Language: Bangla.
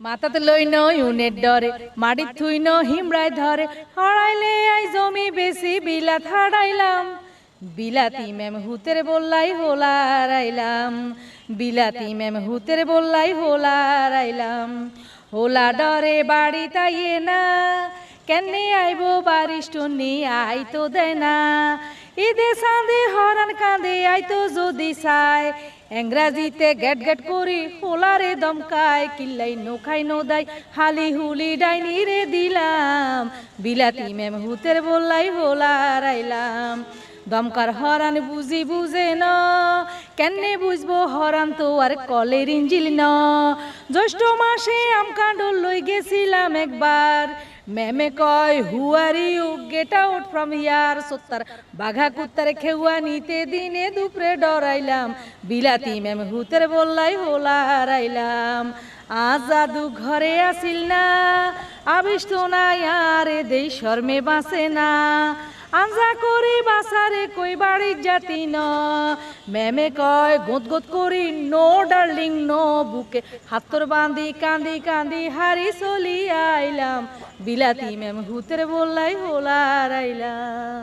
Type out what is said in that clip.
মাথাতে লই ন, ইউনেট ডরে মাড়ি থুই ন হিমড়ায় ধরে হড়াইলে আই জমি বেশি বিলাত হারাইলাম বিলাতি ম্যাম হুতের বললাই হোলারাইলাম বিলাতি ম্যাম হুতের বললাই হোলারাইলাম হোলা ডরে বাড়ি তাইয়ে না কেনে আইব বারিশ টুনি আই তো দেয় না ঈদে সাঁদে হরান কাঁদে আই তো যদি চাই ইংরাজিতে গেট গেট করি হোলারে দমকায়, কিল্লাই নো খাই নো দাই হালি হুলি ডাইনি রে দিলাম। বিলাতি মেম হুতের বললাই হোলারাইলাম দমকার হরান বুঝি বুঝে ন, কেনে বুঝব হরান তো আর কলের ইঞ্জিল ন। জ্যৈষ্ঠ মাসে আম কাণ্ডল লই গেছিলাম একবার ম্যামে কয় who are you get out from here সত্তার বাঘা কুত্তারে খেউয়া নিতে দিনে দুপুরে ডরাইলাম। বিলাতি ম্যাম হুতের বললাই হোলা হারাইলাম। আজাদু ঘরে আসিল না আবিষ্ট না আরে দেই শর্মে বাঁচে না। আঞ্জা করি বাসারে কই বাড়ির জাতি ন। ম্যামে কয়, গোত গোত করি নো, ডার্লিং, নো বুকে। হাতর বাঁধি কান্দি কান্দি হারি চলি আইলাম। বিলাতি ম্যাম হুতের বললাই হোলার আইলাম।